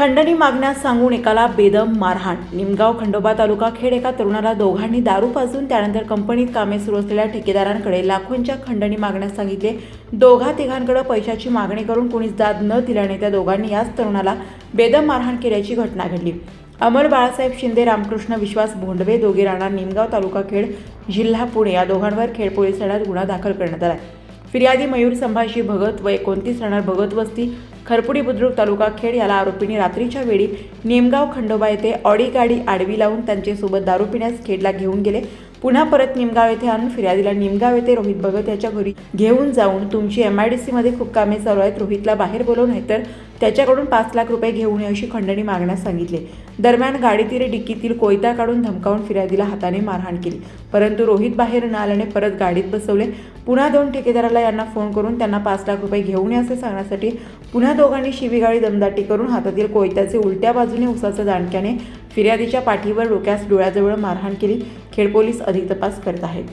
खंडणी मागण्यास सांगून एकाला बेदम मारहाण. निमगाव खंडोबा तालुका खेड एका तरुणाला दोघांनी दारू पाजून त्यानंतर कंपनीत कामे सुरू असलेल्या ठेकेदारांकडे लाखोंच्या खंडणी मागण्यास सांगितले. दोघा तिघांकडे पैशाची मागणी करून कुणीच दाद न दिल्याने त्या दोघांनी याच तरुणाला बेदम मारहाण केल्याची घटना घडली. अमर बाळासाहेब शिंदे रामकृष्ण विश्वास भोंडवे दोघे राणा निमगाव तालुका खेड जिल्हा पुणे या दोघांवर खेड पोलीस ठाण्यात गुन्हा दाखल करण्यात आला फिर्यादी मयूर संभाजी भगत व एकोणतीस राहणार भगत वस्ती खरपुडी बुद्रुक तालुका खेड याला आरोपींनी रात्रीच्या वेळी नेमगाव खंडोबा येथे ऑडी गाडी आडवी लावून त्यांच्यासोबत दारू पिण्यास खेडला घेऊन गेले. पुन्हा परत निमगाव येथे आणून फिर्यादीला निमगाव येथे रोहित भगत याच्या घरी घेऊन जाऊन तुमची एम आय डी सीमध्ये खूप कामे चालू आहेत रोहितला बाहेर बोलव नाहीतर त्याच्याकडून पाच लाख रुपये घेऊन ये अशी खंडणी मागण्यास सांगितले. दरम्यान गाडीतील डिक्कीतील कोयता काढून धमकावून फिर्यादीला हाताने मारहाण केली. परंतु रोहित बाहेर न आल्याने परत गाडीत बसवले. पुन्हा दोन ठेकेदाराला यांना फोन करून त्यांना पाच लाख रुपये घेऊन या असे सांगण्यासाठी पुन्हा दोघांनी शिवीगाळी दमदाटी करून हातातील कोयत्याचे उलट्या बाजूने उसाच्या दांडक्याने फिर्यादीच्या पाठीवर डोक्यास डोळ्याजवळ मारहाण केली. खेड पोलीस अधिक तपास करत आहेत.